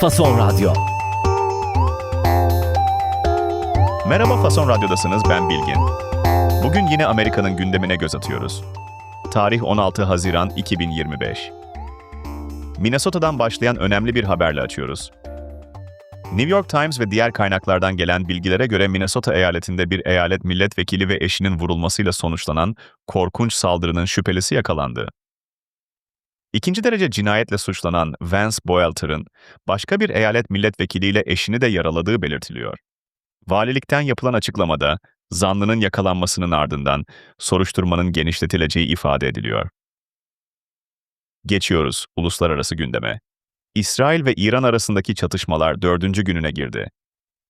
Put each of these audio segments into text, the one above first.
Fason Radyo. Merhaba Fason Radyo'dasınız, ben Bilgin. Bugün yine Amerika'nın gündemine göz atıyoruz. Tarih 16 Haziran 2025. Minnesota'dan başlayan önemli bir haberle açıyoruz. New York Times ve diğer kaynaklardan gelen bilgilere göre Minnesota eyaletinde bir eyalet milletvekili ve eşinin vurulmasıyla sonuçlanan korkunç saldırının şüphelisi yakalandı. İkinci derece cinayetle suçlanan Vance Boelter'ın başka bir eyalet milletvekiliyle eşini de yaraladığı belirtiliyor. Valilikten yapılan açıklamada zanlının yakalanmasının ardından soruşturmanın genişletileceği ifade ediliyor. Geçiyoruz uluslararası gündeme. İsrail ve İran arasındaki çatışmalar dördüncü gününe girdi.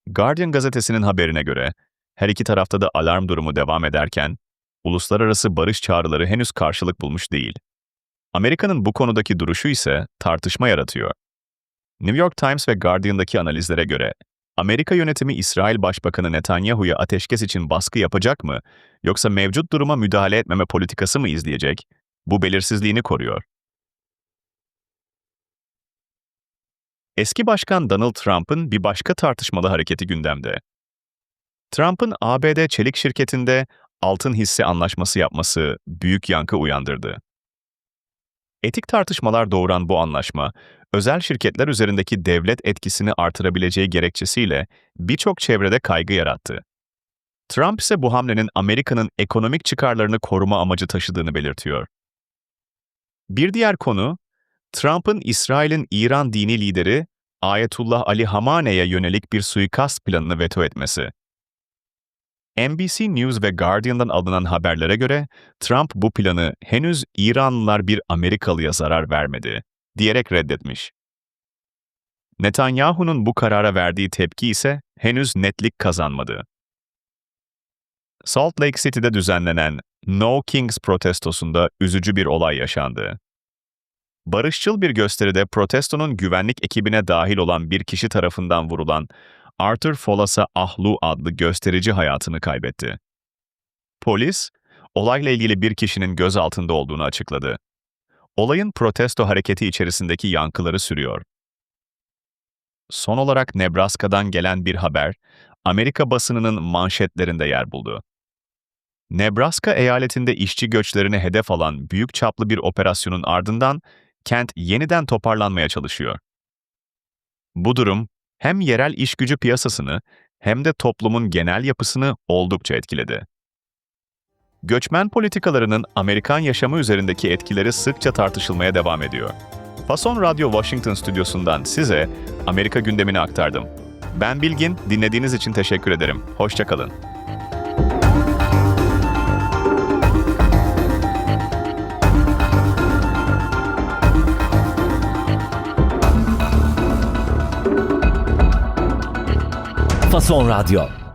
Guardian gazetesinin haberine göre her iki tarafta da alarm durumu devam ederken uluslararası barış çağrıları henüz karşılık bulmuş değil. Amerika'nın bu konudaki duruşu ise tartışma yaratıyor. New York Times ve Guardian'daki analizlere göre Amerika yönetimi İsrail Başbakanı Netanyahu'ya ateşkes için baskı yapacak mı yoksa mevcut duruma müdahale etmeme politikası mı izleyecek? Bu belirsizliğini koruyor. Eski Başkan Donald Trump'ın bir başka tartışmalı hareketi gündemde. Trump'ın ABD çelik şirketinde altın hisse anlaşması yapması büyük yankı uyandırdı. Etik tartışmalar doğuran bu anlaşma, özel şirketler üzerindeki devlet etkisini artırabileceği gerekçesiyle birçok çevrede kaygı yarattı. Trump ise bu hamlenin Amerika'nın ekonomik çıkarlarını koruma amacı taşıdığını belirtiyor. Bir diğer konu, Trump'ın İsrail'in İran dini lideri Ayetullah Ali Hamane'ye yönelik bir suikast planını veto etmesi. NBC News ve Guardian'dan alınan haberlere göre Trump bu planı henüz İranlılar bir Amerikalıya zarar vermedi diyerek reddetmiş. Netanyahu'nun bu karara verdiği tepki ise henüz netlik kazanmadı. Salt Lake City'de düzenlenen No Kings protestosunda üzücü bir olay yaşandı. Barışçıl bir gösteride protestonun güvenlik ekibine dahil olan bir kişi tarafından vurulan Arthur Folasa Ahlu adlı gösterici hayatını kaybetti. Polis, olayla ilgili bir kişinin gözaltında olduğunu açıkladı. Olayın protesto hareketi içerisindeki yankıları sürüyor. Son olarak Nebraska'dan gelen bir haber, Amerika basınının manşetlerinde yer buldu. Nebraska eyaletinde işçi göçlerini hedef alan büyük çaplı bir operasyonun ardından kent yeniden toparlanmaya çalışıyor. Bu durum hem yerel iş gücü piyasasını hem de toplumun genel yapısını oldukça etkiledi. Göçmen politikalarının Amerikan yaşamı üzerindeki etkileri sıkça tartışılmaya devam ediyor. Fason Radyo Washington stüdyosundan size Amerika gündemini aktardım. Ben Bilgin, dinlediğiniz için teşekkür ederim. Hoşçakalın. Fason Radyo.